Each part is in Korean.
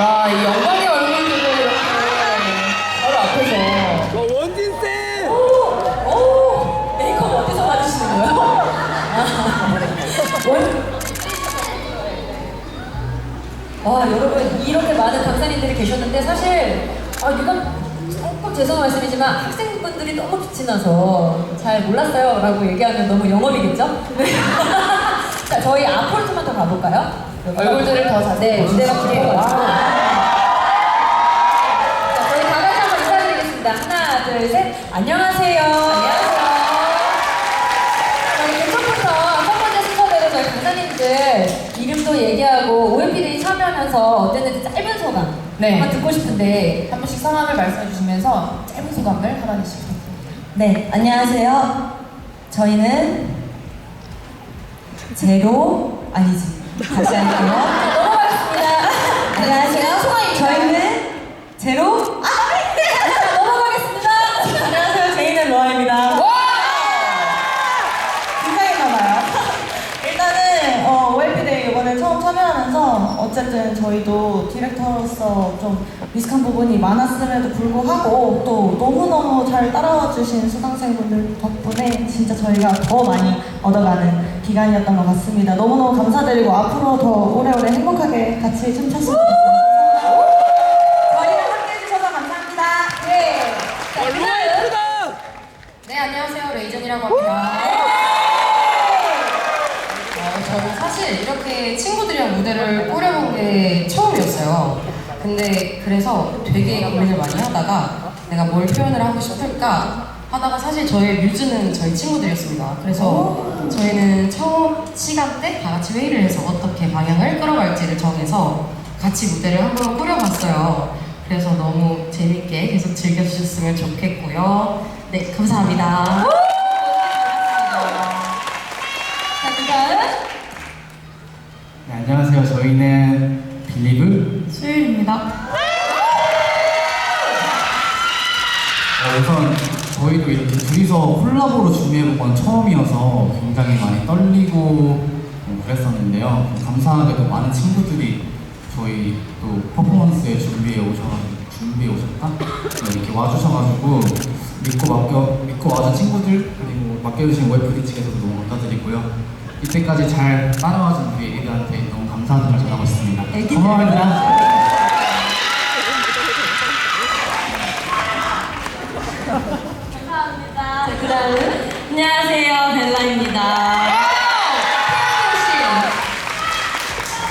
와, 이 영광의 얼굴들을 이렇게 바로 앞에서. 와 원진 쌤! 오, 메이크업 어디서 받으시는 거예요? 아, 원. 와 여러분 이렇게 많은 강사님들이 계셨는데 사실 아 이건 조금 죄송한 말씀이지만 학생분들이 너무 빛이 나서 잘 몰랐어요 라고 얘기하면 너무 영업이겠죠? 네. 자 저희 앞으로 좀만 더 가볼까요? 얼굴들을 더 자세히 네 무대가. 풀려가지고 하면서 어땠는지 짧은 소감 네. 한번 듣고 싶은데 한 분씩 성함을 말씀해 주시면서 짧은 소감을 하나씩 부탁드립니다. 네, 안녕하세요. 저희는 제로 아니지. 다시 할게요. 넘어가겠습니다 안녕하세요. 저희는 제로 자, 넘어가겠습니다 안녕하세요. 제이는 로아입니다. 긴장했나봐요. 일단은 어, OLP데이 이번에 처음 참여하면서 어쨌든 저희도 디렉터로서 좀 미숙한 부분이 많았음에도 불구하고 또 너무너무 잘 따라와 주신 수강생분들 덕분에 진짜 저희가 더 많이 얻어가는 기간이었던 것 같습니다. 너무너무 감사드리고 앞으로 더 오래오래 행복하게 같이 춤췄으면 좋겠습니다. 저희랑 함께 해주셔서 감사합니다. 네. 자, 와 그다음 로아 예쁘다! 네, 안녕하세요. 레이전이라고 합니다. 어, 저는 사실 이렇게 친구들이랑 무대를 꾸려본 게 처음이었어요. 근데 그래서 되게 고민을 많이 하다가 내가 뭘 표현을 하고 싶을까 하다가 사실 저의 뮤즈는 저희 친구들이었습니다. 그래서 저희는 처음 시간 때 다 같이 회의를 해서 어떻게 방향을 끌어갈지를 정해서 같이 무대를 한번 꾸려봤어요. 그래서 너무 재밌게 계속 즐겨주셨으면 좋겠고요. 네, 감사합니다. 자 그다음 네, 안녕하세요. 저희는 빌리브. 수요일입니다. 어, 우선 저희도 이렇게 둘이서 콜라보로 준비해본 건 처음이어서 굉장히 많이 떨리고 어, 그랬었는데요. 감사하게도 많은 친구들이 저희 또 퍼포먼스에 준비해 오셔가지고 준비해 오셨다 네, 이렇게 와주셔가지고 믿고 맡겨 믿고 와준 친구들 그리고 맡겨주신 웨프리 측에서도 너무 감사드리고요. 이때까지 잘 따라와준 우리 애들한테 너무 감사하다는 걸 전하고 싶습니다. 고마워요. 감사합니다. 자 그 다음 안녕하세요. 벨라입니다.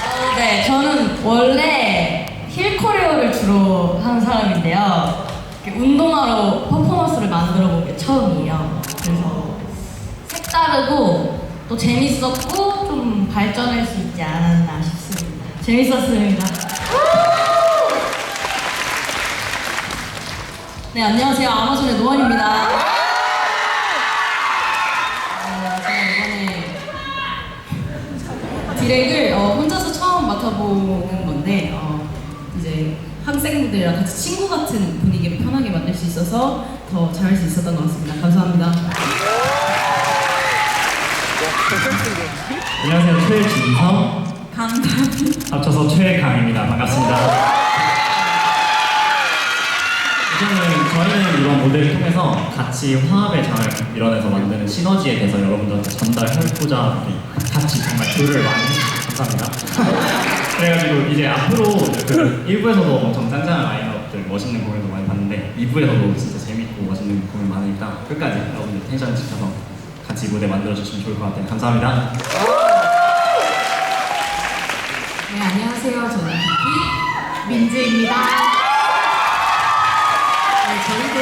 어, 네, 저는 원래 힐 코리오를 주로 하는 사람인데요. 이렇게 운동화로 퍼포먼스를 만들어 본 게 처음이에요. 그래서 색다르고 또 재밌었고 좀 발전할 수 있지 않았나 싶습니다. 재밌었습니다. 네, 안녕하세요. 아마존의 노원입니다. 어, 제가 이번에 디렉을 어, 혼자서 처음 맡아보는 건데 어, 이제 학생분들이랑 같이 친구 같은 분위기를 편하게 만들 수 있어서 더 잘할 수 있었던 것 같습니다. 감사합니다. 안녕하세요. 최진성 감사합니다. 합쳐서 최강입니다. 반갑습니다. 우선은 저희는 이런 모델을 통해서 같이 화합의 장을 이뤄내서 만드는 시너지에 대해서 여러분들한테 전달하고자 같이 정말 교류를 많이 감사합니다. 그래가지고 이제 앞으로 그 1부에서도 엄청 짱짱한 라인업들 멋있는 공연도 많이 봤는데 2부에서도 진짜 재밌고 멋있는 공연 많으니까 끝까지 여러분들 텐션 지켜서 같이 무대 만들어주시면 좋을 것 같아요. 감사합니다. 네, 안녕하세요. 저는 비비 민지입니다. 네, 저희도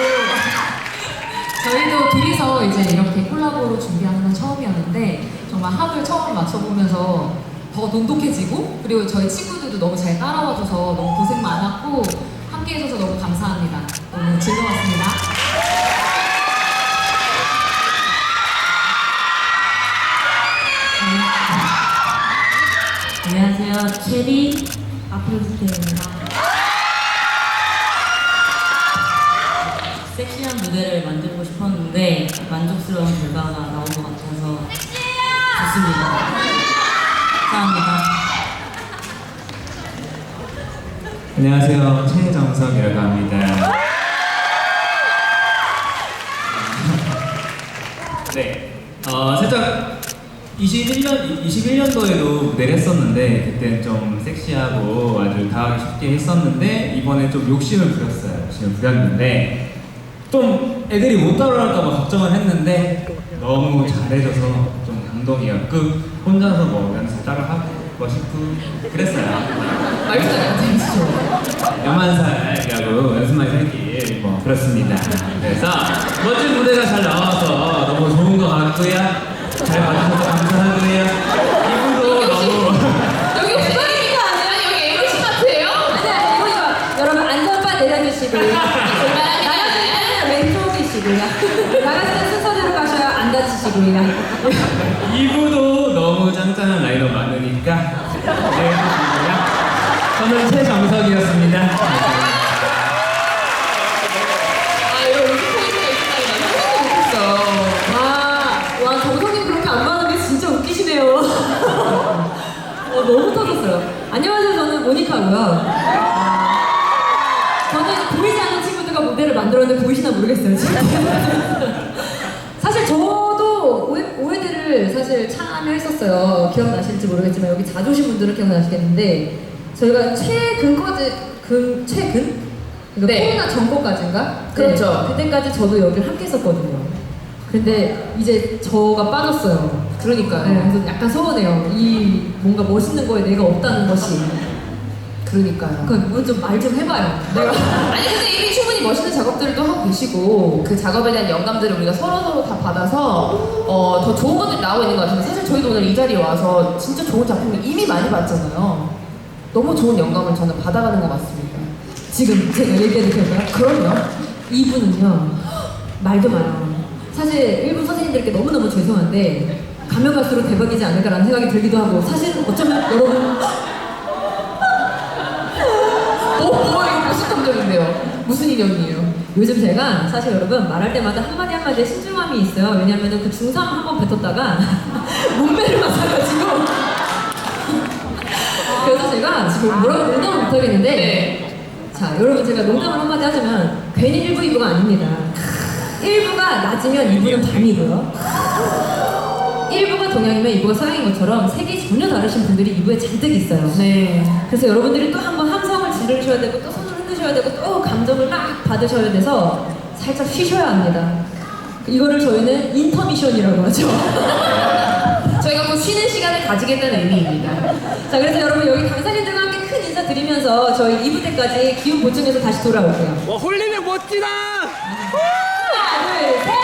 저희도 둘이서 이제 이렇게 콜라보로 준비하는 건 처음이었는데 정말 합을 처음 맞춰보면서 더 돈독해지고 그리고 저희 친구들도 너무 잘 따라와줘서 너무 고생 많았고 함께 해줘서 너무 감사합니다. 너무 즐거웠습니다. 안녕하세요. 체리 아프로스테입니다. 섹시한 무대를 만들고 싶었는데 만족스러운 결과가 나온 것 같아서 좋습니다. 감사합니다. 안녕하세요. 최정석이라고 합니다. 네, 어, 살짝 21년, 21년도에도 무대를 했었는데 그때는 좀 섹시하고 아주 다하기 쉽게 했었는데 이번에 좀 욕심을 부렸어요. 욕심을 부렸는데 좀 애들이 못 따라할까봐 걱정을 했는데 너무 잘해줘서 좀 감동이었고 혼자서 뭐 연습 따라하고 싶고 그랬어요. 말투가 재밌죠. 연만살이라고 연습만 살기 뭐 그렇습니다. 그래서 멋진 무대가 잘 나와서 너무 좋은 것 같고요. 잘 봐주셔서 감사하고요. 이분도 너무 여기 엉덩이가 아니라 여기 에이로시 같아요? 아니 아니 이거 이거 여러분 나가실 때는 왼쪽이시고요 나가실 때 순서대로 가셔야 안 다치시고요 이분도 너무 짱짱한 라인업 많으니까 기대해 주시고요. 저는 최정석이었습니다. 아, 이런 웃음 포인트가 있다니 난 상상도 못했어. 아, 와 정성님 그렇게 안 받는 게 진짜 웃기시네요 어, 너무 터졌어요 안녕하세요 저는 모니카고요 만들었는데 보이시나 모르겠어요 지금 사실 저도 오해, 오해 들을 사실 참여했었어요. 기억나실지 모르겠지만 여기 자주 오신 분들은 기억나시겠는데 저희가 최근까지 근 최근 그러니까 네. 코로나 전거까지인가? 그렇죠. 네, 그때까지 저도 여기를 함께 했었거든요. 근데 이제 저가 빠졌어요. 그러니까요. 네, 그래서 약간 서운해요. 이 뭔가 멋있는 거에 내가 없다는 것이. 그러니까요. 그러니까 좀말 좀 해봐요. 내가 아니 멋있는 작업들을 또 하고 계시고 그 작업에 대한 영감들을 우리가 서로 서로 다 받아서 어, 더 좋은 것들이 나오고 있는 것 같은데 사실 저희도 오늘 이 자리에 와서 진짜 좋은 작품을 이미 많이 봤잖아요. 너무 좋은 영감을 저는 받아가는 것 같습니다. 지금 제가 얘기해도 될까요? 그럼요. 이분은요 말도 마요. 사실 일본 선생님들께 너무너무 죄송한데 가면 갈수록 대박이지 않을까라는 생각이 들기도 하고 사실은 어쩌면 여러분 어, 뭐 이거 무슨 인연이에요? 요즘 제가 사실 여러분 말할 때마다 한마디 한마디에 신중함이 있어요. 왜냐면은 그 중3 한 번 뱉었다가 몸매를 맞아가지고 그래서 제가 지금 뭐라고 농담을 못하겠는데 네. 자 여러분 제가 농담을 한마디 하자면 괜히 1부 2부가 아닙니다. 1부가 낮이면 2부는 밤이고요. 1부가 동양이면 2부가 서양인 것처럼 색이 전혀 다르신 분들이 2부에 잔뜩 있어요. 네. 그래서 여러분들이 또 한번 함성을 지르셔야 되고 또 손 을 흔드셔야 되고 또 감정을 막 받으셔야 돼서 살짝 쉬셔야 합니다. 이거를 저희는 인터미션이라고 하죠. 저희가 곧 쉬는 시간을 가지겠다는 의미입니다. 자, 그래서 여러분 여기 강사님들과 함께 큰 인사 드리면서 저희 2부 때까지 기운 보충해서 다시 돌아올게요. 와 홀리면 멋지다. 하나, 둘, 셋!